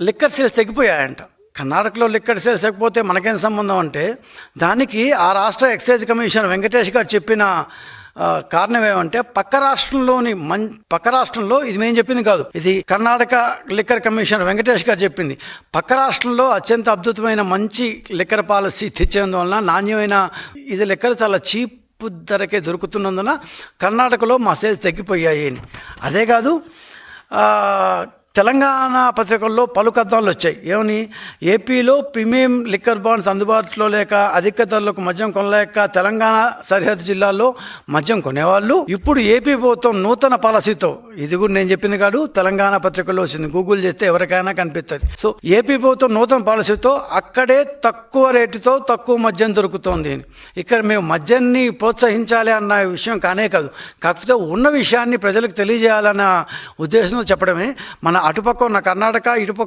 Liquor sales తగ్గిపోయాయంట కర్ణాటకలో liquor sales తగ్గిపోతే మనకేం సంబంధం అంటే దానికి ఆ రాష్ట్ర ఎక్సైజ్ కమిషన్ వెంకటేష్ గారు చెప్పిన కారణం ఏమంటే పక్క రాష్ట్రంలోని మం పక్క రాష్ట్రంలో ఇది మేము చెప్పింది కాదు. ఇది కర్ణాటక లిక్కర్ కమిషనర్ వెంకటేష్ గారు చెప్పింది. పక్క రాష్ట్రంలో అత్యంత అద్భుతమైన మంచి లిక్కర్ పాలసీ తెచ్చేందువలన నాణ్యమైన ఇది లిక్కర్ చాలా చీప్ ధరకే దొరుకుతున్నందున కర్ణాటకలో మా సేల్స్ తగ్గిపోయాయి అని. అదే కాదు తెలంగాణ పత్రికల్లో పలు కథనాలు వచ్చాయి. ఏమని? ఏపీలో ప్రీమియం లిక్కర్ బాండ్స్ అందుబాటులో లేక అధిక ధరలకు మద్యం కొనలేక తెలంగాణ సరిహద్దు జిల్లాల్లో మద్యం కొనేవాళ్ళు. ఇప్పుడు ఏపీ ప్రభుత్వం నూతన పాలసీతో ఇది కూడా నేను చెప్పింది కాదు తెలంగాణ పత్రికల్లో వచ్చింది. గూగుల్ చేస్తే ఎవరికైనా కనిపిస్తుంది. సో ఏపీ ప్రభుత్వం నూతన పాలసీతో అక్కడే తక్కువ రేటుతో తక్కువ మద్యం దొరుకుతోంది. అని. ఇక్కడ మేము మద్యాన్ని ప్రోత్సహించాలి అన్న విషయం కానే కాదు. కాకపోతే ఉన్న విషయాన్ని ప్రజలకు తెలియజేయాలన్న ఉద్దేశంతో చెప్పడమే. మన అటుపక్క ఉన్న కర్ణాటక ఇటుపక్క